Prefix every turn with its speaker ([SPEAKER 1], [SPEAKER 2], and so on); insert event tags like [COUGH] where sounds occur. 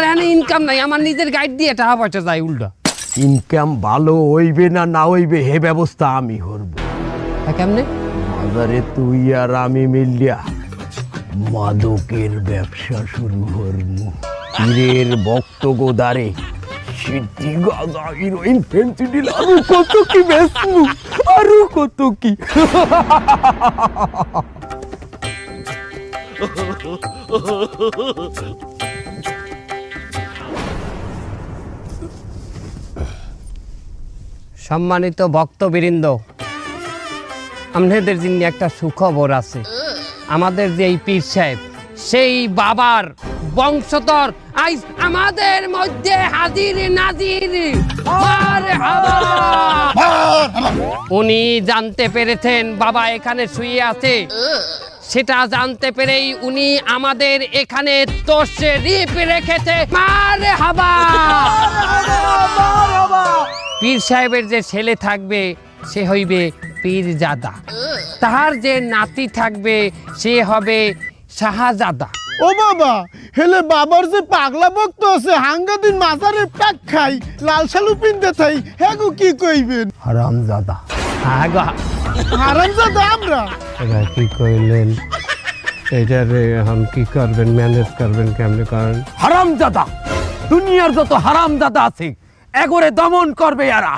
[SPEAKER 1] আমার এখানে ইনকাম নাই আমার নিজের গাইড দিয়ে টাকা পয়সা যায় উল্টা।
[SPEAKER 2] ইনকাম ভালো হইবে না না হইবে হে ব্যবস্থা আমি করব।
[SPEAKER 1] কেমনে?
[SPEAKER 2] বাজারে তুই আর আমি মিলিয়া মাদকের ব্যবসা শুরু করব। পীরের ভক্ত গোদারে সিদ্ধি গাঁজা হিরোইন ফেন্সিডিল আরও কত কি বেসমু আরও কত কি। [LAUGHS]
[SPEAKER 1] সম্মানিত ভক্তবৃন্দ, আপনাদের জন্য একটা সুখবর আছে। আমাদের যে এই পীর সাহেব, সেই বাবার বংশধর আইস আমাদের মধ্যে হাজির নাজির। উনি জানতে পেরেছেন বাবা এখানে শুয়ে আছে। সেটা জানতে পেরেই উনি আমাদের এখানে তশরিফ রেখেছে। মার হাবা। পীর সাহেবের যে ছেলে থাকবে সে হইবে পীরজাদা। তাহার যে নাতি থাকবে সে হবে শাহজাদা।
[SPEAKER 3] ও বাবা হেলে বাবার যে পাগলা ভক্ত আছে হাঙ্গা দিন মাজারে প্যাক খাই লাল শালু পিনতে থাই হ্যাঁ গো কি কইবেন?
[SPEAKER 2] হারামজাদা।
[SPEAKER 1] আগা।
[SPEAKER 3] হারাম জাদা আমরা?
[SPEAKER 1] এবার কি কইলেন? এটারে এখন কি করবেন? ম্যানেজ করবেন কেমনে করেন?
[SPEAKER 2] হারামজাদা! দুনিয়ার যত হারামজাদা আছে এগোরে দমন করবে এরা